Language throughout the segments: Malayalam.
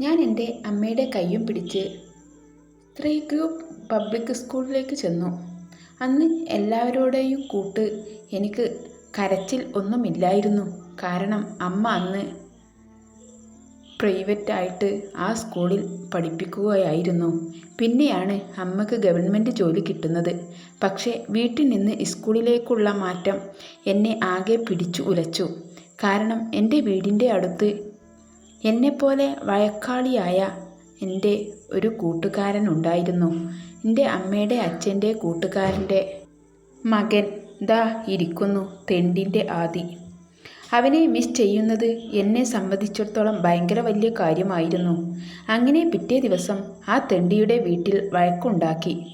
ഞാൻ എന്റെ അമ്മയുടെ കയ്യും പിടിച്ച് സ്ത്രീ ഗ്രൂപ്പ് പബ്ലിക് സ്കൂളിലേക്ക് ചെന്നു. അന്ന് എല്ലാവരോടെയും കൂട്ട് എനിക്ക് കരച്ചിൽ ഒന്നുമില്ലായിരുന്നു. കാരണം അമ്മ അന്ന് പ്രൈവറ്റായിട്ട് ആ സ്കൂളിൽ പഠിപ്പിക്കുകയായിരുന്നു. പിന്നെയാണ് അമ്മയ്ക്ക് ഗവൺമെന്റ് ജോലി കിട്ടുന്നത്. പക്ഷേ വീട്ടിൽ നിന്ന് സ്കൂളിലേക്കുള്ള മാറ്റം എന്നെ ആകെ പിടിച്ചു ഉലച്ചു. കാരണം എന്റെ വീടിന്റെ അടുത്ത് എന്നെപ്പോലെ വഴക്കാളിയായ എന്റെ ഒരു കൂട്ടുകാരൻ ഉണ്ടായിരുന്നു. എന്റെ അമ്മയുടെ അച്ഛന്റെ കൂട്ടുകാരന്റെ മകൻ ദാ ഇരിക്കുന്നു തെണ്ടിന്റെ ആദി. അവനെ മിസ് ചെയ്യുന്നത് എന്നെ സംബന്ധിച്ചിടത്തോളം ഭയങ്കര വലിയ കാര്യമായിരുന്നു. അങ്ങനെ പിറ്റേ ദിവസം ആ തെണ്ടിയുടെ വീട്ടിൽ വഴക്കുണ്ടാക്കി.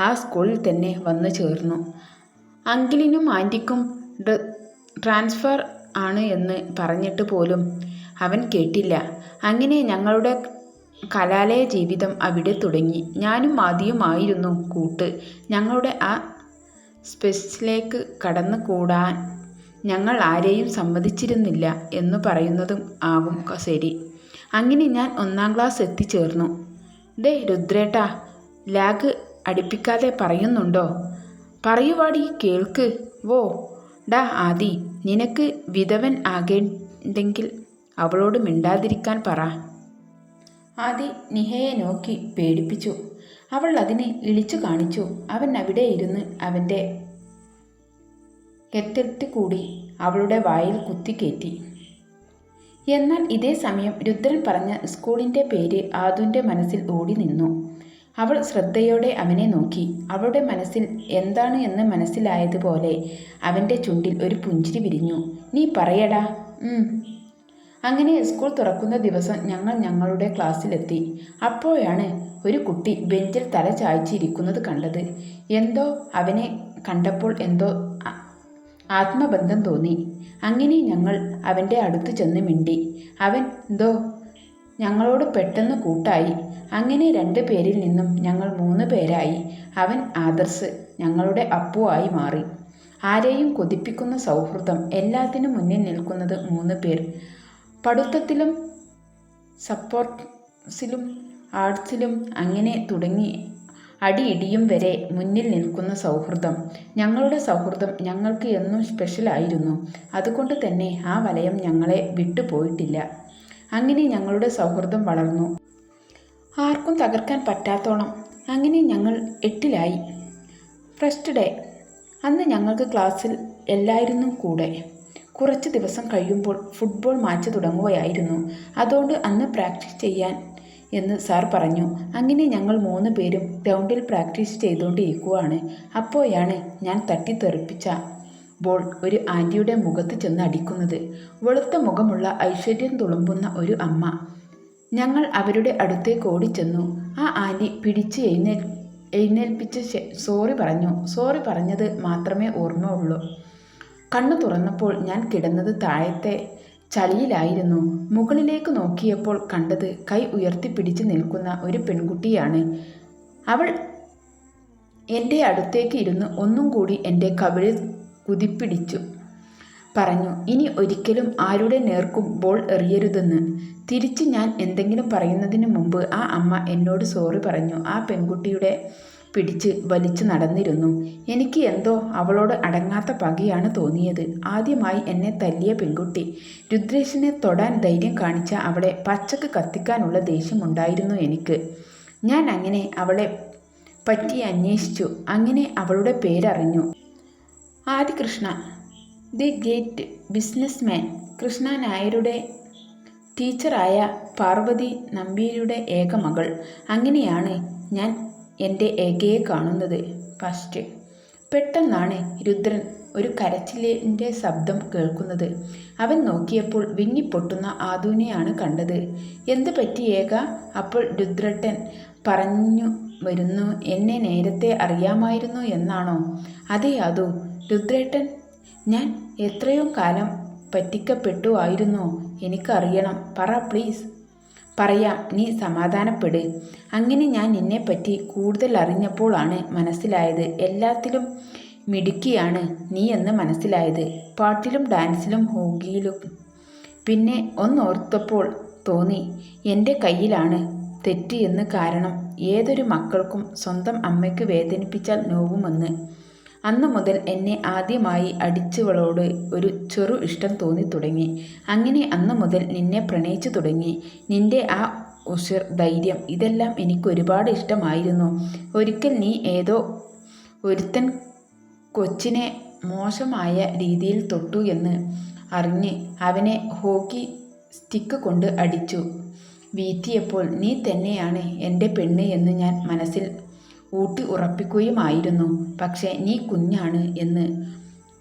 ആ സ്കൂളിൽ തന്നെ വന്നു ചേർന്നു. അങ്കിളിനും ആന്റിക്കും ട്രാൻസ്ഫർ ആണ് എന്ന് പറഞ്ഞിട്ട് പോലും അവൻ കേട്ടില്ല. അങ്ങനെ ഞങ്ങളുടെ കലാലയ ജീവിതം അവിടെ തുടങ്ങി. ഞാനും ആദ്യമായിരുന്നു കൂട്ട്. ഞങ്ങളുടെ ആ സ്പെസിലേക്ക് കടന്നു കൂടാൻ ഞങ്ങൾ ആരെയും സമ്മതിച്ചിരുന്നില്ല എന്ന് പറയുന്നതും ആകും ശരി. അങ്ങനെ ഞാൻ ഒന്നാം ക്ലാസ് എത്തിച്ചേർന്നു. ഡേ രുദ്രേട്ടാ ലാഗ് അടുപ്പിക്കാതെ പറയുന്നുണ്ടോ? പറയുവാടി കേൾക്ക്. വോ ഡാ ആദി നിനക്ക് വിധവൻ ആകേണ്ടെങ്കിൽ അവളോട് മിണ്ടാതിരിക്കാൻ പറ. ആദി നിഹയെ നോക്കി പേടിപ്പിച്ചു. അവൾ അതിനെ ഇളിച്ചു കാണിച്ചു. അവൻ അവിടെ ഇരുന്ന് അവന്റെ എത്തെത്തി കൂടി അവളുടെ വായിൽ കുത്തിക്കയറ്റി എന്നാൽ ഇതേ സമയം രുദ്രൻ പറഞ്ഞ സ്കൂളിന്റെ പേര് ആദുവിന്റെ മനസ്സിൽ ഓടി നിന്നു. അവൾ ശ്രദ്ധയോടെ അവനെ നോക്കി. അവളുടെ മനസ്സിൽ എന്താണ് എന്ന് മനസ്സിലായതുപോലെ അവന്റെ ചുണ്ടിൽ ഒരു പുഞ്ചിരി വിരിഞ്ഞു. നീ പറയടാ. അങ്ങനെ സ്കൂൾ തുറക്കുന്ന ദിവസം ഞങ്ങൾ ഞങ്ങളുടെ ക്ലാസ്സിലെത്തി അപ്പോഴാണ് ഒരു കുട്ടി ബെഞ്ചിൽ തല ചായ്ച്ചിരിക്കുന്നത് കണ്ടത്. എന്തോ അവനെ കണ്ടപ്പോൾ എന്തോ ആത്മബന്ധം തോന്നി. അങ്ങനെ ഞങ്ങൾ അവന്റെ അടുത്ത് ചെന്ന് മിണ്ടി. അവൻ എന്തോ ഞങ്ങളോട് പെട്ടെന്ന് കൂട്ടായി. അങ്ങനെ രണ്ട് പേരിൽ നിന്നും ഞങ്ങൾ മൂന്ന് പേരായി. അവൻ ആദർശ് ഞങ്ങളുടെ അപ്പുവായി മാറി. ആരെയും കൊതിപ്പിക്കുന്ന സൗഹൃദം എല്ലാത്തിനും മുന്നിൽ നിൽക്കുന്നത് മൂന്ന് പേർ. പഠിത്തത്തിലും സപ്പോർട്ട്സിലും ആർട്സിലും അങ്ങനെ തുടങ്ങി അടിയിടിയും വരെ മുന്നിൽ നിൽക്കുന്ന സൗഹൃദം. ഞങ്ങളുടെ സൗഹൃദം ഞങ്ങൾക്ക് എന്നും സ്പെഷ്യലായിരുന്നു അതുകൊണ്ട് തന്നെ ആ വലയം ഞങ്ങളെ വിട്ടുപോയിട്ടില്ല അങ്ങനെ ഞങ്ങളുടെ സൗഹൃദം വളർന്നു. ആർക്കും തകർക്കാൻ പറ്റാത്തോണം അങ്ങനെ ഞങ്ങൾ എട്ടിലായി. ഫസ്റ്റ് ഡേ അന്ന് ഞങ്ങൾക്ക് ക്ലാസ്സിൽ എല്ലായിരുന്നു കൂടെ. കുറച്ച് ദിവസം കഴിയുമ്പോൾ ഫുട്ബോൾ മാച്ച് തുടങ്ങുകയായിരുന്നു. അതുകൊണ്ട് അന്ന് പ്രാക്ടീസ് ചെയ്യാൻ എന്ന് സാർ പറഞ്ഞു. അങ്ങനെ ഞങ്ങൾ മൂന്ന് പേരും ഗ്രൗണ്ടിൽ പ്രാക്ടീസ് ചെയ്തുകൊണ്ടിരിക്കുകയാണ്. അപ്പോഴാണ് ഞാൻ തട്ടിത്തെറിപ്പിച്ച ബോൾ ഒരു ആന്റിയുടെ മുഖത്ത് ചെന്ന് അടിക്കുന്നത്. വെളുത്ത മുഖമുള്ള ഐശ്വര്യം തുളുമ്പുന്ന ഒരു അമ്മ ഞങ്ങൾ അവരുടെ അടുത്തേക്ക് ഓടിച്ചെന്നു. ആ ആന്റി പിടിച്ച് എഴുന്നേൽ എഴുന്നേൽപ്പിച്ച് സോറി പറഞ്ഞു. സോറി പറഞ്ഞത് മാത്രമേ ഓർമ്മയുള്ളൂ. കണ്ണു തുറന്നപ്പോൾ ഞാൻ കിടന്നത് താഴത്തെ ചളിയിലായിരുന്നു. മുകളിലേക്ക് നോക്കിയപ്പോൾ കണ്ടത് കൈ ഉയർത്തിപ്പിടിച്ച് നിൽക്കുന്ന ഒരു പെൺകുട്ടിയാണ്. അവൾ എന്റെ അടുത്തേക്ക് ഇരുന്ന് ഒന്നും കൂടി എന്റെ കവിളിൽ കുതിപ്പിടിച്ചു. പറഞ്ഞു ഇനി ഒരിക്കലും ആരുടെ നേർക്കും ബോൾ എറിയരുതെന്ന്. തിരിച്ച് ഞാൻ എന്തെങ്കിലും പറയുന്നതിന് മുമ്പ് ആ അമ്മ എന്നോട് സോറി പറഞ്ഞു. ആ പെൺകുട്ടിയുടെ പിടിച്ച് വലിച്ചു നടന്നിരുന്നു. എനിക്ക് എന്തോ അവളോട് അടങ്ങാത്ത പകയാണ് തോന്നിയത്. ആദ്യമായി എന്നെ തല്ലിയ പെൺകുട്ടി. രുദ്രേഷിനെ തൊടാൻ ധൈര്യം കാണിച്ച അവളെ പച്ചക്ക് കത്തിക്കാനുള്ള ദേഷ്യമുണ്ടായിരുന്നു എനിക്ക്. ഞാൻ അങ്ങനെ അവളെ പറ്റി അന്വേഷിച്ചു. അങ്ങനെ അവളുടെ പേരറിഞ്ഞു. Adi Krishna the great businessman Krishna നായരുടെ ടീച്ചറായ പാർവതി നമ്പീരിയുടെ ഏക മകൾ. അങ്ങനെയാണ് ഞാൻ എന്റെ ഏകയെ കാണുന്നത്. ഫസ്റ്റ്. പെട്ടെന്നാണ് രുദ്രൻ ഒരു കരച്ചിലിന്റെ ശബ്ദം കേൾക്കുന്നത്. അവൻ നോക്കിയപ്പോൾ വിങ്ങിപ്പൊട്ടുന്ന ആദൂനെയാണ് കണ്ടത്. എന്ത് പറ്റി ഏക? അപ്പോൾ രുദ്രട്ടൻ പറഞ്ഞു വരുന്നു. എന്നെ നേരത്തെ അറിയാമായിരുന്നു എന്നാണോ? അതെ അതു. രുദ്രേട്ടൻ ഞാൻ എത്രയോ കാലം പറ്റിക്കപ്പെട്ടു ആയിരുന്നോ. എനിക്കറിയണം. പറ പ്ലീസ്. പറയാം നീ സമാധാനപ്പെട്. അങ്ങനെ ഞാൻ നിന്നെപ്പറ്റി കൂടുതൽ അറിഞ്ഞപ്പോഴാണ് മനസ്സിലായത്. എല്ലാത്തിലും മിടുക്കിയാണ് നീ എന്ന് മനസ്സിലായത്. പാട്ടിലും ഡാൻസിലും ഹോക്കിയിലും പിന്നെ ഒന്നോർത്തപ്പോൾ തോന്നി എന്റെ കയ്യിലാണ് തെറ്റ് എന്ന് കാരണം. ഏതൊരു മക്കൾക്കും സ്വന്തം അമ്മയ്ക്ക് വേദനിപ്പിച്ചാൽ നോവുമെന്ന്. അന്നു മുതൽ എന്നെ ആദ്യമായി അടിച്ചവളോട് ഒരു ചെറു ഇഷ്ടം തോന്നി തുടങ്ങി. അങ്ങനെ അന്നു മുതൽ നിന്നെ പ്രണയിച്ചു തുടങ്ങി. നിന്റെ ആ ഉഷിർ ധൈര്യം ഇതെല്ലാം എനിക്ക് ഒരുപാട് ഇഷ്ടമായിരുന്നു. ഒരിക്കൽ നീ ഏതോ ഒരുത്തൻ കൊച്ചിനെ മോശമായ രീതിയിൽ തൊട്ടു എന്ന് അറിഞ്ഞ് അവനെ ഹോക്കി സ്റ്റിക്ക് കൊണ്ട് അടിച്ചു. വീറ്റിയപ്പോൾ നീ തന്നെയാണ് എന്റെ പെണ്ണ് എന്ന് ഞാൻ മനസ്സിൽ ഊട്ടി ഉറപ്പിക്കുകയുമായിരുന്നു പക്ഷേ നീ കുഞ്ഞാണ് എന്ന്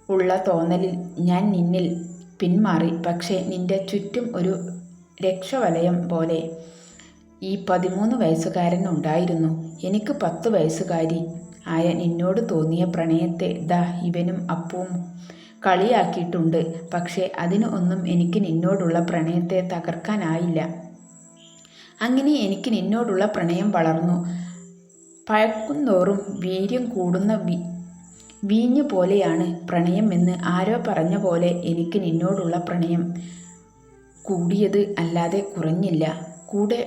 ഉള്ള തോന്നലിൽ ഞാൻ നിന്നിൽ പിന്മാറി. പക്ഷേ നിന്റെ ചുറ്റും ഒരു രക്ഷവലയം പോലെ ഈ പതിമൂന്ന് വയസ്സുകാരൻ ഉണ്ടായിരുന്നു. എനിക്ക് പത്ത് വയസ്സുകാരി ആയ നിന്നോട് തോന്നിയ പ്രണയത്തെ ദാ ഇവനും അപ്പവും കളിയാക്കിയിട്ടുണ്ട്. പക്ഷേ അതിന് ഒന്നും എനിക്ക് നിന്നോടുള്ള പ്രണയത്തെ തകർക്കാനായില്ല. അങ്ങനെ എനിക്ക് നിന്നോടുള്ള പ്രണയം വളർന്നു. പഴക്കുന്തോറും വീര്യം കൂടുന്ന വി വീഞ്ഞു പോലെയാണ് പ്രണയം എന്ന് ആരോ പറഞ്ഞ പോലെ എനിക്ക് നിന്നോടുള്ള പ്രണയം. കൂടിയത് അല്ലാതെ കുറഞ്ഞില്ല. കൂടെ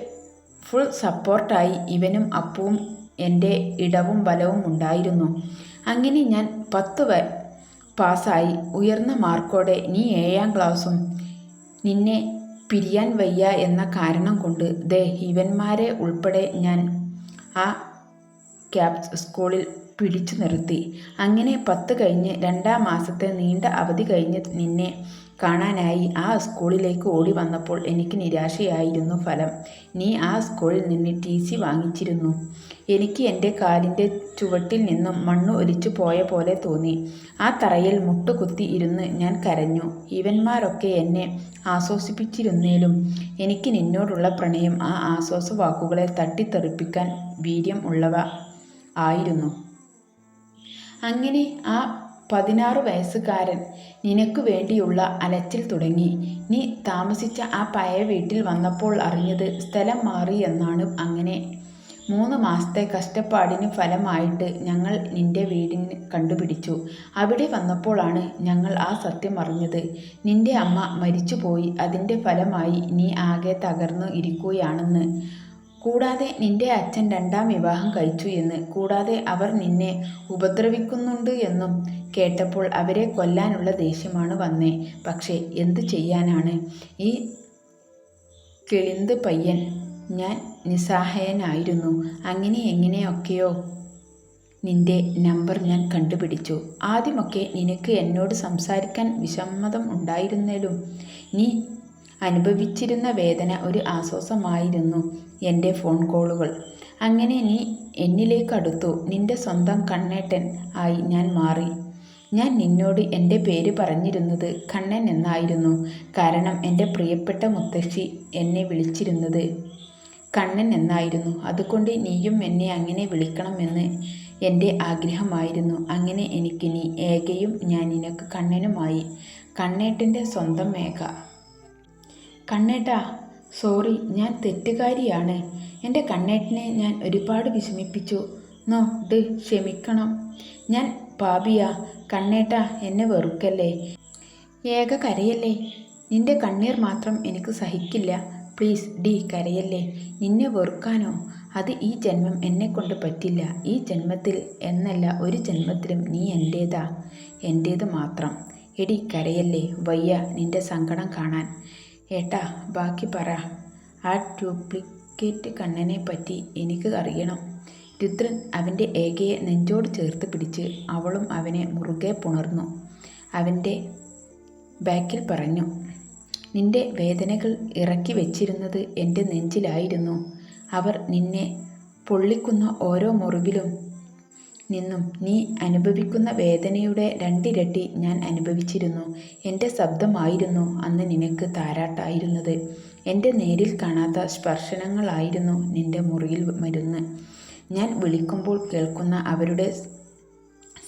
ഫുൾ സപ്പോർട്ടായി ഇവനും അപ്പവും എന്റെ ഇടവും ബലവും ഉണ്ടായിരുന്നു. അങ്ങനെ ഞാൻ പത്ത് വ പാസ്സായി. ഉയർന്ന മാർക്കോടെ നീ ഏഴാം ക്ലാസ്സും നിന്നെ പിരിയാൻ വയ്യ എന്ന കാരണം കൊണ്ട് ദേ ഇവന്മാരെ ഉൾപ്പെടെ ഞാൻ ആ ക്യാപ്സ് സ്കൂളിൽ പിടിച്ചു നിർത്തി. അങ്ങനെ പത്ത് കഴിഞ്ഞ് രണ്ടാം മാസത്തെ നീണ്ട അവധി കഴിഞ്ഞ് നിന്നെ കാണാനായി ആ സ്കൂളിലേക്ക് ഓടി വന്നപ്പോൾ എനിക്ക് നിരാശയായിരുന്നു ഫലം. നീ ആ സ്കൂളിൽ നിന്ന് ടി സി വാങ്ങിച്ചിരുന്നു. എനിക്ക് എന്റെ കാലിന്റെ ചുവട്ടിൽ നിന്നും മണ്ണ് ഒലിച്ചു പോയ പോലെ തോന്നി. ആ തറയിൽ മുട്ടുകുത്തി ഇരുന്ന് ഞാൻ കരഞ്ഞു. ഇവന്മാരൊക്കെ എന്നെ ആശ്വസിപ്പിച്ചിരുന്നേലും എനിക്ക് നിന്നോടുള്ള പ്രണയം ആ ആശ്വാസ വാക്കുകളെ തട്ടിത്തെറിപ്പിക്കാൻ വീര്യം ഉള്ളവ. ആയിരുന്നു. അങ്ങനെ ആ പതിനാറ് വയസ്സുകാരൻ നിനക്ക് വേണ്ടിയുള്ള അലച്ചിൽ തുടങ്ങി. നീ താമസിച്ച ആ പഴയ വീട്ടിൽ വന്നപ്പോൾ അറിഞ്ഞത് സ്ഥലം മാറി എന്നാണ്. അങ്ങനെ മൂന്ന് മാസത്തെ കഷ്ടപ്പാടിന് ഫലമായിട്ട് ഞങ്ങൾ നിന്റെ വീടിന് കണ്ടുപിടിച്ചു. അവിടെ വന്നപ്പോഴാണ് ഞങ്ങൾ ആ സത്യം അറിഞ്ഞത്. നിന്റെ അമ്മ മരിച്ചുപോയി. അതിന്റെ ഫലമായി നീ ആകെ തകർന്നു ഇരിക്കുകയാണെന്ന്. കൂടാതെ നിന്റെ അച്ഛൻ രണ്ടാം വിവാഹം കഴിച്ചു എന്ന് കൂടാതെ അവർ നിന്നെ ഉപദ്രവിക്കുന്നുണ്ട് എന്നും കേട്ടപ്പോൾ അവരെ കൊല്ലാനുള്ള ദേഷ്യമാണ് വന്നേ. പക്ഷേ എന്തു ചെയ്യാനാണ്? ഈ കിളിന്ത് പയ്യൻ ഞാൻ നിസ്സഹായനായിരുന്നു. അങ്ങനെ എങ്ങനെയൊക്കെയോ നിന്റെ നമ്പർ ഞാൻ കണ്ടുപിടിച്ചു. ആദ്യമൊക്കെ നിനക്ക് എന്നോട് സംസാരിക്കാൻ വിഷമതം ഉണ്ടായിരുന്നാലും നീ അനുഭവിച്ചിരുന്ന വേദന ഒരു ആശ്വാസമായിരുന്നു എന്റെ ഫോൺ കോളുകൾ. അങ്ങനെ നീ എന്നിലേക്ക് അടുത്തു. നിന്റെ സ്വന്തം കണ്ണേട്ടൻ ആയി ഞാൻ മാറി. ഞാൻ നിന്നോട് എന്റെ പേര് പറഞ്ഞിരുന്നത് കണ്ണൻ എന്നായിരുന്നു. കാരണം എന്റെ പ്രിയപ്പെട്ട മുത്തശ്ശി എന്നെ വിളിച്ചിരുന്നത് കണ്ണൻ എന്നായിരുന്നു. അതുകൊണ്ട് നീയും എന്നെ അങ്ങനെ വിളിക്കണമെന്ന് എന്റെ ആഗ്രഹമായിരുന്നു. അങ്ങനെ എനിക്ക് നീ ഏകയും ഞാൻ നിനക്ക് കണ്ണനുമായി. കണ്ണേട്ടന്റെ സ്വന്തം മേഘ. കണ്ണേട്ടാ സോറി ഞാൻ തെറ്റുകാരിയാണ്. എന്റെ കണ്ണേട്ടനെ ഞാൻ ഒരുപാട് വിഷമിപ്പിച്ചു. നോ ഡ് ക്ഷമിക്കണം. ഞാൻ പാപിയാ കണ്ണേട്ട എന്നെ വെറുക്കല്ലേ? ഏക കരയല്ലേ? നിന്റെ കണ്ണീർ മാത്രം എനിക്ക് സഹിക്കില്ല. പ്ലീസ് ഡി കരയല്ലേ? നിന്നെ വെറുക്കാനോ? അത് ഈ ജന്മം എന്നെ കൊണ്ട് പറ്റില്ല. ഈ ജന്മത്തിൽ എന്നല്ല ഒരു ജന്മത്തിലും നീ എന്റേതാ. എന്റേത് മാത്രം. എടി കരയല്ലേ? വയ്യ നിന്റെ സങ്കടം കാണാൻ. ഏട്ടാ ബാക്കി പറ. ആ ഡ്യൂപ്ലിക്കേറ്റ് കണ്ണനെ പറ്റി എനിക്ക് അറിയണം. രുദ്രൻ അവന്റെ ഏകയെ നെഞ്ചോട് ചേർത്ത് പിടിച്ച് അവളും അവനെ മുറുകെ പുണർന്നു. അവന്റെ ബാക്കിൽ പറഞ്ഞു നിന്റെ വേദനകൾ ഇറക്കി വെച്ചിരുന്നത് എന്റെ നെഞ്ചിലായിരുന്നു. അവർ നിന്നെ പൊള്ളിക്കുന്ന ഓരോ മുറിവിലും നിന്നും നീ അനുഭവിക്കുന്ന വേദനയുടെ രണ്ടിരട്ടി ഞാൻ അനുഭവിച്ചിരുന്നു. എന്റെ ശബ്ദമായിരുന്നു അന്ന് നിനക്ക് താരാട്ടായിരുന്നത്. എന്റെ നേരിൽ കാണാത്ത സ്പർശനങ്ങളായിരുന്നു നിന്റെ മുറിയിൽ മരുന്ന്. ഞാൻ വിളിക്കുമ്പോൾ കേൾക്കുന്ന അവരുടെ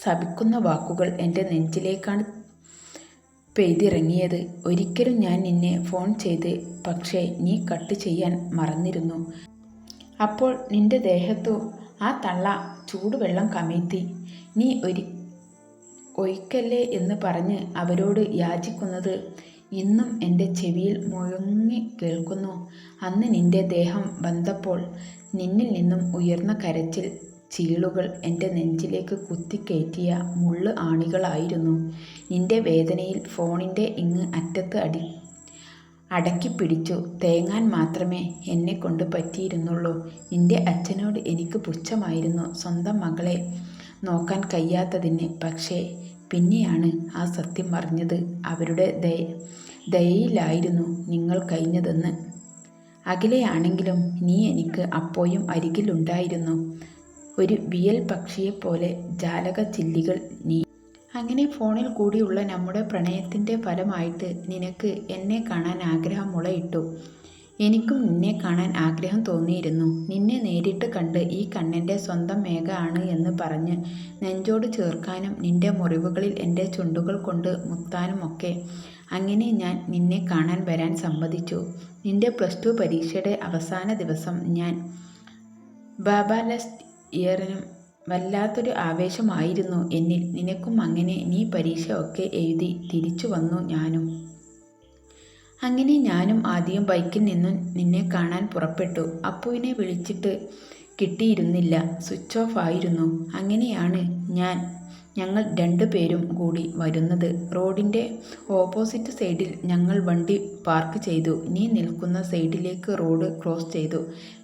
ശപിക്കുന്ന വാക്കുകൾ എന്റെ നെഞ്ചിലേക്കാണ് പെയ്തിറങ്ങിയത്. ഒരിക്കലും ഞാൻ നിന്നെ ഫോൺ ചെയ്ത് പക്ഷേ നീ കട്ട് ചെയ്യാൻ മറന്നിരുന്നു. അപ്പോൾ നിന്റെ ദേഹത്തു ആ തള്ള ചൂടുവെള്ളം കമഴ്ത്തി. നീ ഒരി ഒഴിക്കല്ലേ എന്ന് പറഞ്ഞ് അവരോട് യാചിക്കുന്നത് ഇന്നും എന്റെ ചെവിയിൽ മുഴങ്ങി കേൾക്കുന്നു. അന്ന് നിന്റെ ദേഹം വന്നപ്പോൾ നിന്നിൽ നിന്നും ഉയർന്ന കരച്ചിൽ ചീളുകൾ എന്റെ നെഞ്ചിലേക്ക് കുത്തിക്കയറ്റിയ മുള്ള് ആണികളായിരുന്നു. നിന്റെ വേദനയിൽ ഫോണിന്റെ ഇങ്ങ് അറ്റത്ത് അടി അടക്കിപ്പിടിച്ചു തേങ്ങാൻ മാത്രമേ എന്നെ കൊണ്ട് പറ്റിയിരുന്നുള്ളൂ. നിന്റെ അച്ഛനോട് എനിക്ക് പുച്ഛമായിരുന്നു സ്വന്തം മകളെ നോക്കാൻ കഴിയാത്തതിന്. പക്ഷേ പിന്നെയാണ് ആ സത്യം അറിഞ്ഞത്. അവരുടെ ദയ ദയയിലായിരുന്നു നിങ്ങൾ കഴിഞ്ഞതെന്ന്. അകലെയാണെങ്കിലും നീ എനിക്ക് അപ്പോഴും അരികിലുണ്ടായിരുന്നു. ഒരു വിയൽ പക്ഷിയെപ്പോലെ ജാലക ചില്ലികൾ നീ അങ്ങനെ ഫോണിൽ കൂടിയുള്ള നമ്മുടെ പ്രണയത്തിന്റെ ഫലമായിട്ട് നിനക്ക് എന്നെ കാണാൻ ആഗ്രഹം മുളയിട്ടു. എനിക്കും നിന്നെ കാണാൻ ആഗ്രഹം തോന്നിയിരുന്നു. നിന്നെ നേരിട്ട് കണ്ട് ഈ കണ്ണിന്റെ സ്വന്തം മേഘ ആണ് എന്ന് പറഞ്ഞ് നെഞ്ചോട് ചേർക്കാനും നിന്റെ മുറിവുകളിൽ എന്റെ ചുണ്ടുകൾ കൊണ്ട് മുത്താനും ഒക്കെ. അങ്ങനെ ഞാൻ നിന്നെ കാണാൻ വരാൻ സമ്മതിച്ചു. നിന്റെ പ്ലസ് ടു പരീക്ഷയുടെ അവസാന ദിവസം ഞാൻ ബാബാലസ്റ്റ് ഇയറിനും വല്ലാത്തൊരു ആവേശമായിരുന്നു എന്നിൽ. നിനക്കും അങ്ങനെ നീ പരീക്ഷ ഒക്കെ എഴുതി തിരിച്ചു വന്നു ഞാനും. അങ്ങനെ ഞാനും ആദ്യം ബൈക്കിൽ നിന്നും നിന്നെ കാണാൻ പുറപ്പെട്ടു. അപ്പുവിനെ വിളിച്ചിട്ട് കിട്ടിയിരുന്നില്ല. സ്വിച്ച് ഓഫ് ആയിരുന്നു. അങ്ങനെയാണ് ഞാൻ ഞങ്ങൾ രണ്ടു പേരും കൂടി വരുന്നത്. റോഡിന്റെ ഓപ്പോസിറ്റ് സൈഡിൽ ഞങ്ങൾ വണ്ടി പാർക്ക് ചെയ്തു. നീ നിൽക്കുന്ന സൈഡിലേക്ക് റോഡ് ക്രോസ് ചെയ്തു.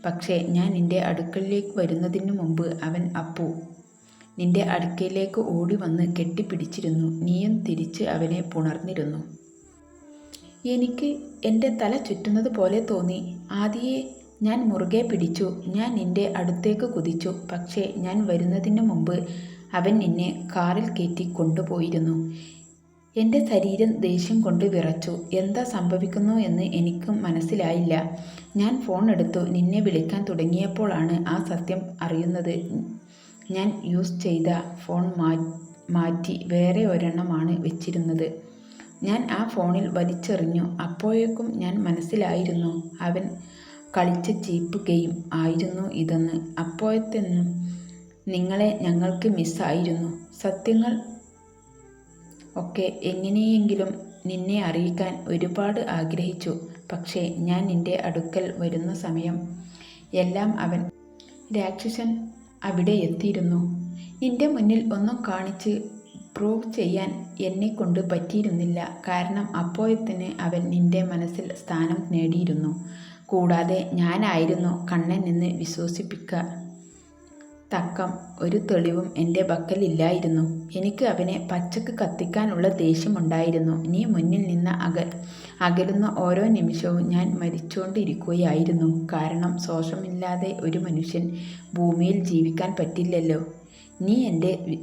പക്ഷേ ഞാൻ നിന്റെ അടുക്കളയിലേക്ക് വരുന്നതിന് മുമ്പ് അവൻ അപ്പു നിന്റെ അടുക്കയിലേക്ക് ഓടി വന്ന് കെട്ടിപ്പിടിച്ചിരുന്നു. നീയും തിരിച്ച് അവനെ പുണർന്നിരുന്നു. എനിക്ക് എന്റെ തല ചുറ്റുന്നത് പോലെ തോന്നി. ആദിയെ ഞാൻ മുറുകെ പിടിച്ചു. ഞാൻ നിന്റെ അടുത്തേക്ക് കുതിച്ചു. പക്ഷേ ഞാൻ വരുന്നതിന് മുമ്പ് അവൻ നിന്നെ കാറിൽ കയറ്റി കൊണ്ടുപോയിരുന്നു. എന്റെ ശരീരം ദേഷ്യം കൊണ്ട് വിറച്ചു. എന്താ സംഭവിക്കുന്നു എന്ന് എനിക്കും മനസ്സിലായില്ല. ഞാൻ ഫോൺ എടുത്തു. നിന്നെ വിളിക്കാൻ തുടങ്ങിയപ്പോഴാണ് ആ സത്യം അറിയുന്നത്. ഞാൻ യൂസ് ചെയ്ത ഫോൺ മാറ്റി വേറെ ഒരെണ്ണമാണ് വെച്ചിരുന്നത്. ഞാൻ ആ ഫോണിൽ വലിച്ചെറിഞ്ഞു. അപ്പോഴേക്കും ഞാൻ മനസ്സിലായിരുന്നു. അവൻ കളിച്ച ചീപ്പ് ഗെയിം ആയിരുന്നു ഇതെന്ന്. അപ്പോഴത്തെന്നും നിങ്ങളെ ഞങ്ങൾക്ക് മിസ്സായിരുന്നു. സത്യങ്ങൾ ഒക്കെ എങ്ങനെയെങ്കിലും നിന്നെ അറിയിക്കാൻ ഒരുപാട് ആഗ്രഹിച്ചു. പക്ഷേ ഞാൻ നിന്റെ അടുക്കൽ വരുന്ന സമയം എല്ലാം അവൻ രാക്ഷസൻ അവിടെ എത്തിയിരുന്നു. നിന്റെ മുന്നിൽ ഒന്നും കാണിച്ച് പ്രൂവ് ചെയ്യാൻ എന്നെ കൊണ്ട് പറ്റിയിരുന്നില്ല. കാരണം അപ്പോഴത്തിന് അവൻ നിന്റെ മനസ്സിൽ സ്ഥാനം നേടിയിരുന്നു. കൂടാതെ ഞാനായിരുന്നു കണ്ണൻ നിന്ന് വിശ്വസിപ്പിക്കുക തക്കം ഒരു തെളിവും എന്റെ പക്കലില്ലായിരുന്നു. എനിക്ക് അവനെ പച്ചക്ക് കത്തിക്കാനുള്ള ദേഷ്യമുണ്ടായിരുന്നു. നീ മുന്നിൽ നിന്ന് അക അകലുന്ന ഓരോ നിമിഷവും ഞാൻ മരിച്ചുകൊണ്ടിരിക്കുകയായിരുന്നു. കാരണം ശോഷമില്ലാതെ ഒരു മനുഷ്യൻ ഭൂമിയിൽ ജീവിക്കാൻ പറ്റില്ലല്ലോ. നീ എന്റെ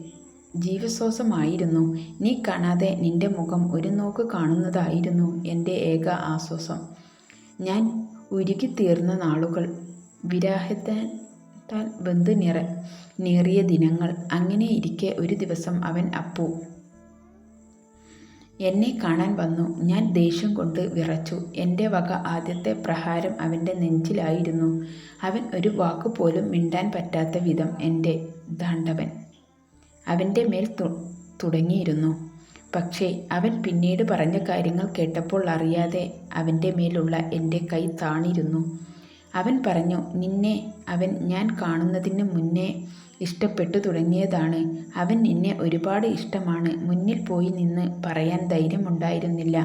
ജീവശ്വാസമായിരുന്നു. നീ കാണാതെ നിന്റെ മുഖം ഒരു നോക്ക് കാണുന്നതായിരുന്നു എന്റെ ഏക ആശ്വാസം. ഞാൻ ഉരുകിത്തീർന്ന നാളുകൾ വിരാഹത്താൽ ബന്ധു നിറ നേറിയ ദിനങ്ങൾ അങ്ങനെ ഇരിക്കെ ഒരു ദിവസം അവൻ അപ്പു. എന്നെ കാണാൻ വന്നു. ഞാൻ ദേഷ്യം കൊണ്ട് വിറച്ചു. എന്റെ വക ആദ്യത്തെ പ്രഹാരം അവന്റെ നെഞ്ചിലായിരുന്നു. അവൻ ഒരു വാക്കുപോലും മിണ്ടാൻ പറ്റാത്ത വിധം എന്റെ ദാണ്ടവൻ അവന്റെ മേൽ തുടങ്ങിയിരുന്നു. പക്ഷേ അവൻ പിന്നീട് പറഞ്ഞ കാര്യങ്ങൾ കേട്ടപ്പോൾ അറിയാതെ അവന്റെ മേലുള്ള എന്റെ കൈ താണിരുന്നു. അവൻ പറഞ്ഞു നിന്നെ അവൻ ഞാൻ കാണുന്നതിന് മുന്നേ ഇഷ്ടപ്പെട്ടു തുടങ്ങിയതാണ്. അവൻ നിന്നെ ഒരുപാട് ഇഷ്ടമാണ്. മുന്നിൽ പോയി നിന്ന് പറയാൻ ധൈര്യമുണ്ടായിരുന്നില്ല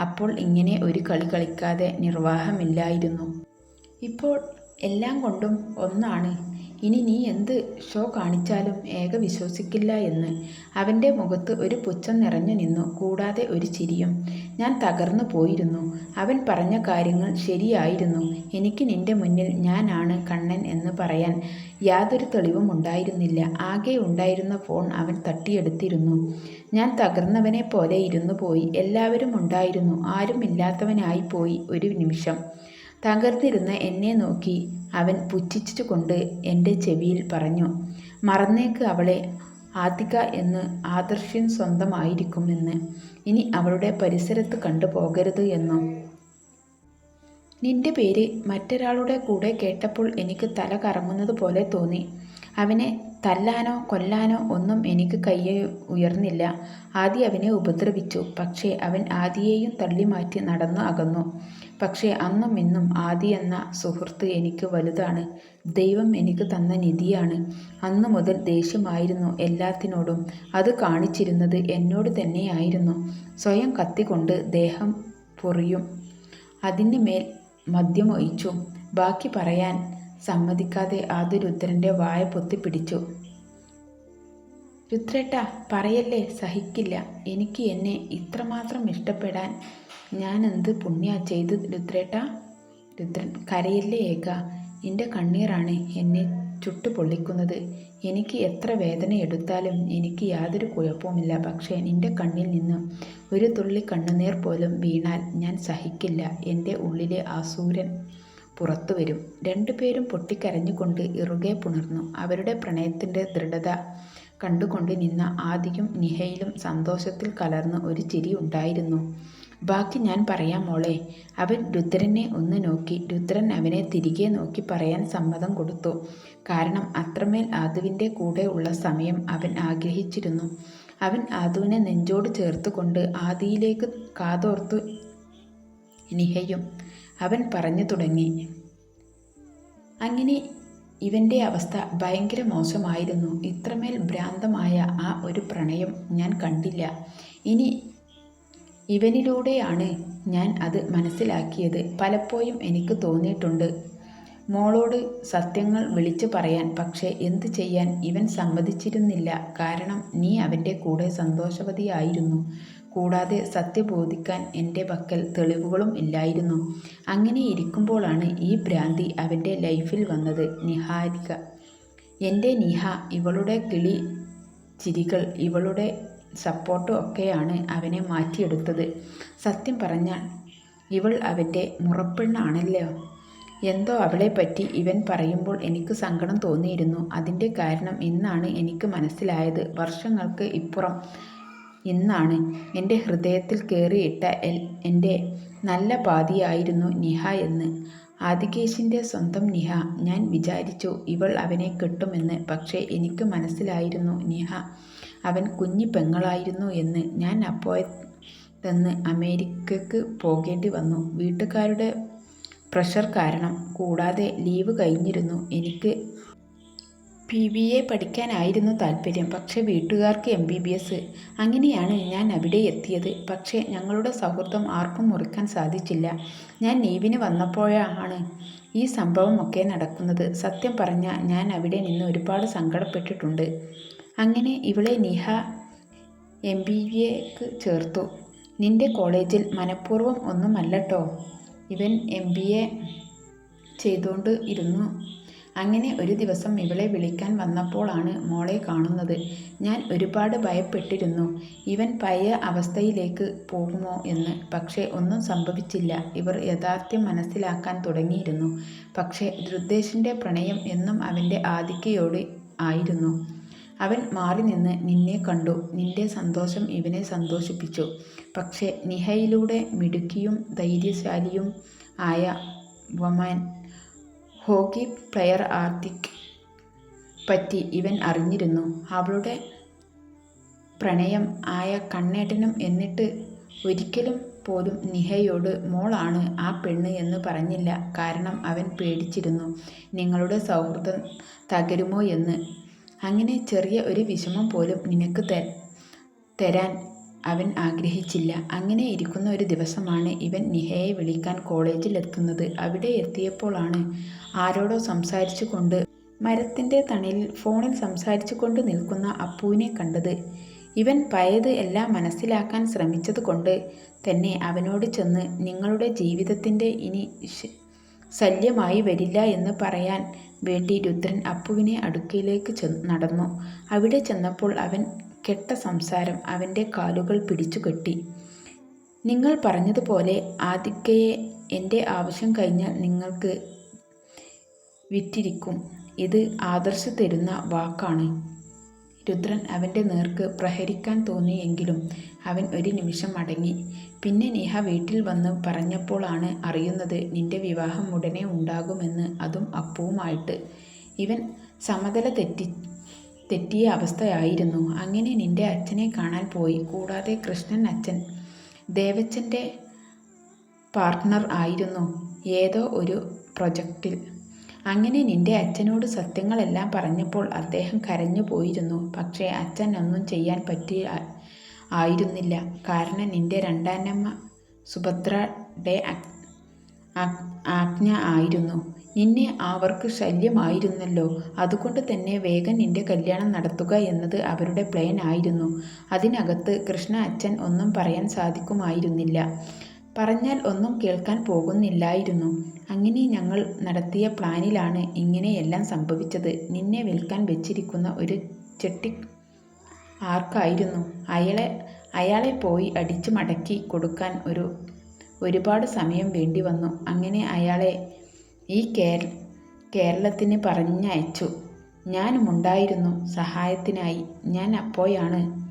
അപ്പോൾ ഇങ്ങനെ ഒരു കളി കളിക്കാതെ നിർവാഹമില്ലായിരുന്നു. ഇപ്പോൾ എല്ലാം കൊണ്ടും ഒന്നാണ്. ഇനി നീ എന്ത് ഷോ കാണിച്ചാലും ഏക വിശ്വസിക്കില്ല എന്ന്. അവന്റെ മുഖത്ത് ഒരു പുച്ഛം നിറഞ്ഞു നിന്നു കൂടാതെ ഒരു ചിരിയും. ഞാൻ തകർന്നു പോയിരുന്നു. അവൻ പറഞ്ഞ കാര്യങ്ങൾ ശരിയായിരുന്നു. എനിക്ക് നിന്റെ മുന്നിൽ ഞാനാണ് കണ്ണൻ എന്ന് പറയാൻ യാതൊരു തെളിവും ഉണ്ടായിരുന്നില്ല. ആകെ ഉണ്ടായിരുന്ന ഫോൺ അവൻ തട്ടിയെടുത്തിരുന്നു. ഞാൻ തകർന്നവനെ പോലെ ഇരുന്നു പോയി. എല്ലാവരും ഉണ്ടായിരുന്നു. ആരും ഇല്ലാത്തവനായി പോയി ഒരു നിമിഷം. തകർന്നിരുന്ന എന്നെ നോക്കി അവൻ പുച്ഛിച്ചുകൊണ്ട് എന്റെ ചെവിയിൽ പറഞ്ഞു മറന്നേക്ക് അവളെ ആതിക എന്ന് ആദർശ്യൻ സ്വന്തമായിരിക്കുമെന്ന്. ഇനി അവളുടെ പരിസരത്ത് കണ്ടുപോകരുത് എന്നും. നിന്റെ പേര് മറ്റൊരാളുടെ കൂടെ കേട്ടപ്പോൾ എനിക്ക് തല കറങ്ങുന്നത് പോലെ തോന്നി. അവനെ തല്ലാനോ കൊല്ലാനോ ഒന്നും എനിക്ക് കയ്യെ ഉയർന്നില്ല. ആദി അവനെ ഉപദ്രവിച്ചു. പക്ഷേ അവൻ ആദിയെയും തള്ളിമാറ്റി നടന്നു അകന്നു. പക്ഷേ അന്നും ഇന്നും ആദി എന്ന സുഹൃത്ത് എനിക്ക് വലുതാണ്. ദൈവം എനിക്ക് തന്ന നിധിയാണ്. അന്നു മുതൽ ദേഷ്യമായിരുന്നു എല്ലാത്തിനോടും. അത് കാണിച്ചിരുന്നത് എന്നോട് തന്നെയായിരുന്നു. സ്വയം കത്തിക്കൊണ്ട് ദേഹം പൊറിയും. അതിന് മേൽ മദ്യമൊഴിച്ചു ബാക്കി പറയാൻ സമ്മതിക്കാതെ ആദ്യ രുദ്രന്റെ വായ പൊത്തിപ്പിടിച്ചു. രുദ്രേട്ട പറയല്ലേ സഹിക്കില്ല. എനിക്ക് എന്നെ ഇത്രമാത്രം ഇഷ്ടപ്പെടാൻ ഞാൻ എന്ത് പുണ്യ ചെയ്ത് രുദ്രേട്ട? രുദ്രൻ കരയില്ലേ ഏക? എന്റെ കണ്ണീറാണ് എന്നെ ചുട്ടു പൊള്ളിക്കുന്നത് എനിക്ക് എത്ര വേദന എടുത്താലും എനിക്ക് യാതൊരു കുഴപ്പവുമില്ല. പക്ഷേ നിന്റെ കണ്ണിൽ നിന്ന് ഒരു തുള്ളി കണ്ണുനീർ പോലും വീണാൽ ഞാൻ സഹിക്കില്ല. എന്റെ ഉള്ളിലെ ആസൂരൻ പുറത്തു വരും. രണ്ടുപേരും പൊട്ടിക്കരഞ്ഞുകൊണ്ട് ഇറുകെ പുണർന്നു. അവരുടെ പ്രണയത്തിന്റെ ദൃഢത കണ്ടുകൊണ്ട് നിന്ന ആദിയും നിഹയിലും സന്തോഷത്തിൽ കലർന്ന് ഒരു ചിരി ഉണ്ടായിരുന്നു. ബാക്കി ഞാൻ പറയാം മോളെ. അവൻ രുദ്രനെ ഒന്ന് നോക്കി. രുദ്രൻ അവനെ തിരികെ നോക്കി പറയാൻ സമ്മതം കൊടുത്തു. കാരണം അത്രമേൽ ആദുവിന്റെ കൂടെ ഉള്ള സമയം അവൻ ആഗ്രഹിച്ചിരുന്നു. അവൻ ആദുവിനെ നെഞ്ചോട് ചേർത്തുകൊണ്ട് ആദിയിലേക്ക് കാതോർത്തു നിഹയും അവൻ പറഞ്ഞു തുടങ്ങി. അങ്ങനെ ഇവന്റെ അവസ്ഥ ഭയങ്കര മോശമായിരുന്നു. ഇത്രമേൽ ഭ്രാന്തമായ ആ ഒരു പ്രണയം ഞാൻ കണ്ടില്ല. ഇനി ഇവനിലൂടെയാണ് ഞാൻ അത് മനസ്സിലാക്കിയത്. പലപ്പോഴും എനിക്ക് തോന്നിയിട്ടുണ്ട്. മോളോട് സത്യങ്ങൾ വിളിച്ചു പറയാൻ പക്ഷേ എന്ത് ചെയ്യാൻ ഇവൻ സമ്മതിച്ചിരുന്നില്ല. കാരണം നീ അവന്റെ കൂടെ സന്തോഷവതിയായിരുന്നു. കൂടാതെ സത്യബോധിക്കാൻ എന്റെ പക്കൽ തെളിവുകളും ഇല്ലായിരുന്നു. അങ്ങനെ ഇരിക്കുമ്പോഴാണ് ഈ ഭ്രാന്തി അവന്റെ ലൈഫിൽ വന്നത്. നിഹാരിക. എന്റെ നിഹ ഇവളുടെ കിളി ചിരികൾ ഇവളുടെ സപ്പോർട്ടും ഒക്കെയാണ് അവനെ മാറ്റിയെടുത്തത്. സത്യം പറഞ്ഞാൽ ഇവൾ അവന്റെ മുറപ്പെണ്ണാണല്ലോ. എന്തോ അവളെപ്പറ്റി ഇവൻ പറയുമ്പോൾ എനിക്ക് സങ്കടം തോന്നിയിരുന്നു. അതിന്റെ കാരണം ഇന്നാണ് എനിക്ക് മനസ്സിലായത്. വർഷങ്ങൾക്ക് ഇപ്പുറം ഇന്നാണ് എന്റെ ഹൃദയത്തിൽ കയറിയിട്ട എന്റെ നല്ല പാതിയായിരുന്നു നിഹ എന്ന്. ആദികേശിന്റെ സ്വന്തം നിഹ. ഞാൻ വിചാരിച്ചു ഇവൾ അവനെ കെട്ടുമെന്ന്. പക്ഷേ എനിക്ക് മനസ്സിലായിരുന്നു നിഹ അവൻ കുഞ്ഞി പെങ്ങളായിരുന്നു എന്ന് ഞാൻ അപ്പോൾ തന്നെ അമേരിക്കക്ക് പോകേണ്ടി വന്നു. വീട്ടുകാരുടെ പ്രഷർ കാരണം കൂടാതെ ലീവ് കഴിഞ്ഞിരുന്നു. എനിക്ക് പി ബി എ പഠിക്കാനായിരുന്നു താല്പര്യം പക്ഷേ വീട്ടുകാർക്ക് എം ബി ബി എസ്. അങ്ങനെയാണ് ഞാൻ അവിടെ എത്തിയത്. പക്ഷേ ഞങ്ങളുടെ സൗഹൃദം ആർക്കും മുറിക്കാൻ സാധിച്ചില്ല. ഞാൻ ലീവിന് വന്നപ്പോഴാണ് ഈ സംഭവമൊക്കെ നടക്കുന്നത്. സത്യം പറഞ്ഞാൽ ഞാൻ അവിടെ നിന്ന് ഒരുപാട് സങ്കടപ്പെട്ടിട്ടുണ്ട്. അങ്ങനെ ഇവളെ നിഹ എം ബി എക്ക് ചേർത്തു. നിന്റെ കോളേജിൽ മനഃപൂർവം ഒന്നുമല്ലട്ടോ. ഇവൻ എം ബി എ ചെയ്തുകൊണ്ട് ഇരുന്നു. അങ്ങനെ ഒരു ദിവസം ഇവളെ വിളിക്കാൻ വന്നപ്പോഴാണ് മോളെ കാണുന്നത്. ഞാൻ ഒരുപാട് ഭയപ്പെട്ടിരുന്നു. ഇവൻ പഴയ അവസ്ഥയിലേക്ക് പോകുമോ എന്ന്. പക്ഷേ ഒന്നും സംഭവിച്ചില്ല. ഇവർ യഥാർത്ഥ്യം മനസ്സിലാക്കാൻ തുടങ്ങിയിരുന്നു. പക്ഷേ ധൃദ്ദേശിന്റെ പ്രണയം എന്നും അവന്റെ ആദിക്കയോട് ആയിരുന്നു. അവൻ മാറി നിന്ന് നിന്നെ കണ്ടു. നിന്റെ സന്തോഷം ഇവനെ സന്തോഷിപ്പിച്ചു. പക്ഷേ നിഹയിലൂടെ മിടുക്കിയും ധൈര്യശാലിയും ആയ വമാൻ ഹോക്കി പ്ലെയർ ആർത്തിക് പറ്റി ഇവൻ അറിഞ്ഞിരുന്നു. അവളുടെ പ്രണയം ആയ കണ്ണേട്ടനും എന്നിട്ട് ഒരിക്കലും പോലും നിഹയോട് മോളാണ് ആ പെണ്ണ് എന്ന് പറഞ്ഞില്ല. കാരണം അവൻ പേടിച്ചിരുന്നു. നിങ്ങളുടെ സൗഹൃദം തകരുമോ എന്ന്. അങ്ങനെ ചെറിയ ഒരു വിഷമം പോലും നിനക്ക് തരാൻ അവൻ ആഗ്രഹിച്ചില്ല. അങ്ങനെ ഇരിക്കുന്ന ഒരു ദിവസമാണ് ഇവൻ നിഹയെ വിളിക്കാൻ കോളേജിൽ എത്തുന്നത് അവിടെ എത്തിയപ്പോഴാണ് ആരോടോ സംസാരിച്ചു കൊണ്ട് മരത്തിന്റെ തണലിൽ ഫോണിൽ സംസാരിച്ചു കൊണ്ട് നിൽക്കുന്ന അപ്പുവിനെ കണ്ടത്. ഇവൻ പയത് എല്ലാം മനസ്സിലാക്കാൻ ശ്രമിച്ചത് കൊണ്ട് തന്നെ അവനോട് ചെന്ന് നിങ്ങളുടെ ജീവിതത്തിന്റെ ഇനി ശല്യമായി വരില്ല എന്ന് പറയാൻ വേണ്ടി രുദ്രൻ അപ്പുവിനെ അടുക്കയിലേക്ക് നടന്നു. അവിടെ ചെന്നപ്പോൾ അവൻ കെട്ട സംസാരം അവന്റെ കാലുകൾ പിടിച്ചു കെട്ടി. നിങ്ങൾ പറഞ്ഞതുപോലെ ആദിക്കയെ എന്റെ ആവശ്യം കഴിഞ്ഞാൽ നിങ്ങൾക്ക് വിറ്റിരിക്കും. ഇത് ആദർശ തരുന്ന വാക്കാണ്. രുദ്രൻ അവന്റെ നേർക്ക് പ്രഹരിക്കാൻ തോന്നിയെങ്കിലും അവൻ ഒരു നിമിഷം അടങ്ങി പിന്നെ നേഹ വീട്ടിൽ വന്ന് പറഞ്ഞപ്പോഴാണ് അറിയുന്നത് നിന്റെ വിവാഹം ഉടനെ ഉണ്ടാകുമെന്ന് അതും അപ്പുവുമായിട്ട്. ഇവൻ സമതല തെറ്റി തെറ്റിയ അവസ്ഥയായിരുന്നു. അങ്ങനെ നിന്റെ അച്ഛനെ കാണാൻ പോയി. കൂടാതെ കൃഷ്ണൻ അച്ഛൻ ദേവച്ചന്റെ പാർട്ട്ണർ ആയിരുന്നു ഏതോ ഒരു പ്രൊജക്റ്റിൽ. അങ്ങനെ നിന്റെ അച്ഛനോട് സത്യങ്ങളെല്ലാം പറഞ്ഞപ്പോൾ അദ്ദേഹം കരഞ്ഞു പോയിരുന്നു. പക്ഷേ അച്ഛൻ ഒന്നും ചെയ്യാൻ പറ്റിയ ആയിരുന്നില്ല. കാരണം നിന്റെ രണ്ടാനമ്മ സുഭദ്രയുടെ ആജ്ഞ ആയിരുന്നു. നിന്നെ അവർക്ക് ശല്യമായിരുന്നല്ലോ. അതുകൊണ്ട് തന്നെ വേഗം നിന്റെ കല്യാണം നടത്തുക എന്നത് അവരുടെ പ്ലാൻ ആയിരുന്നു. അതിനകത്ത് കൃഷ്ണ അച്ഛൻ ഒന്നും പറയാൻ സാധിക്കുമായിരുന്നില്ല. പറഞ്ഞാൽ ഒന്നും കേൾക്കാൻ പോകുന്നില്ലായിരുന്നു. അങ്ങനെ ഞങ്ങൾ നടത്തിയ പ്ലാനിലാണ് ഇങ്ങനെയെല്ലാം സംഭവിച്ചത്. നിന്നെ വിൽക്കാൻ വെച്ചിരിക്കുന്ന ഒരു ചെട്ടി ആർക്കായിരുന്നു? അയാളെ അയാളെ പോയി അടിച്ചു മടക്കി കൊടുക്കാൻ ഒരു ഒരുപാട് സമയം വേണ്ടി വന്നു. അങ്ങനെ അയാളെ ഈ കേര കേരളത്തിന് പറഞ്ഞയച്ചു. ഞാനുമുണ്ടായിരുന്നു സഹായത്തിനായി. ഞാൻ അപ്പോഴാണ്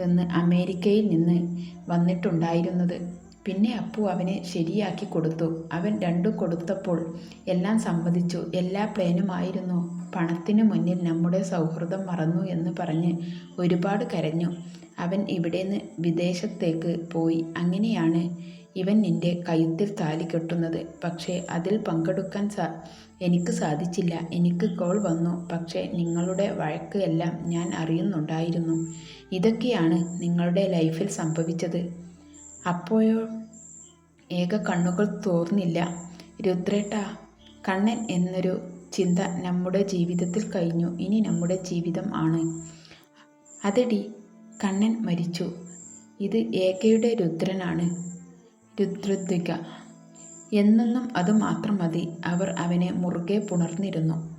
നിന്ന് അമേരിക്കയിൽ നിന്ന് വന്നിട്ടുണ്ടായിരുന്നത്. പിന്നെ അപ്പു അവനെ ശരിയാക്കി കൊടുത്തു. അവൻ രണ്ടും കൊടുത്തപ്പോൾ എല്ലാം സമ്മതിച്ചു. എല്ലാ പ്ലാനുമായിരുന്നു പണത്തിനു മുന്നിൽ നമ്മുടെ സൗഹൃദം മറന്നു എന്ന് പറഞ്ഞ് ഒരുപാട് കരഞ്ഞു. അവൻ ഇവിടുന്ന് വിദേശത്തേക്ക് പോയി. അങ്ങനെയാണ് ഇവൻ നിന്റെ കഴുത്തിൽ താലി കെട്ടുന്നത്. പക്ഷേ അതിൽ പങ്കെടുക്കാൻ സാ എനിക്ക് സാധിച്ചില്ല. എനിക്ക് കോൾ വന്നു. പക്ഷേ നിങ്ങളുടെ വഴക്ക് എല്ലാം ഞാൻ അറിയുന്നുണ്ടായിരുന്നു. ഇതൊക്കെയാണ് നിങ്ങളുടെ ലൈഫിൽ സംഭവിച്ചത്. അപ്പോഴോ? ഏക കണ്ണുകൾ തോർന്നില്ല. രുദ്രേട്ട കണ്ണൻ എന്നൊരു ചിന്ത നമ്മുടെ ജീവിതത്തിൽ കഴിഞ്ഞു. ഇനി നമ്മുടെ ജീവിതം ആണ്. അതെടി കണ്ണൻ മരിച്ചു. ഇത് ഏകയുടെ രുദ്രനാണ്. രുദ്രദ്വിക. എന്നെന്നും അതുമാത്രം മതി. അവർ അവനെ മുറുകെ പുണർന്നിരുന്നു.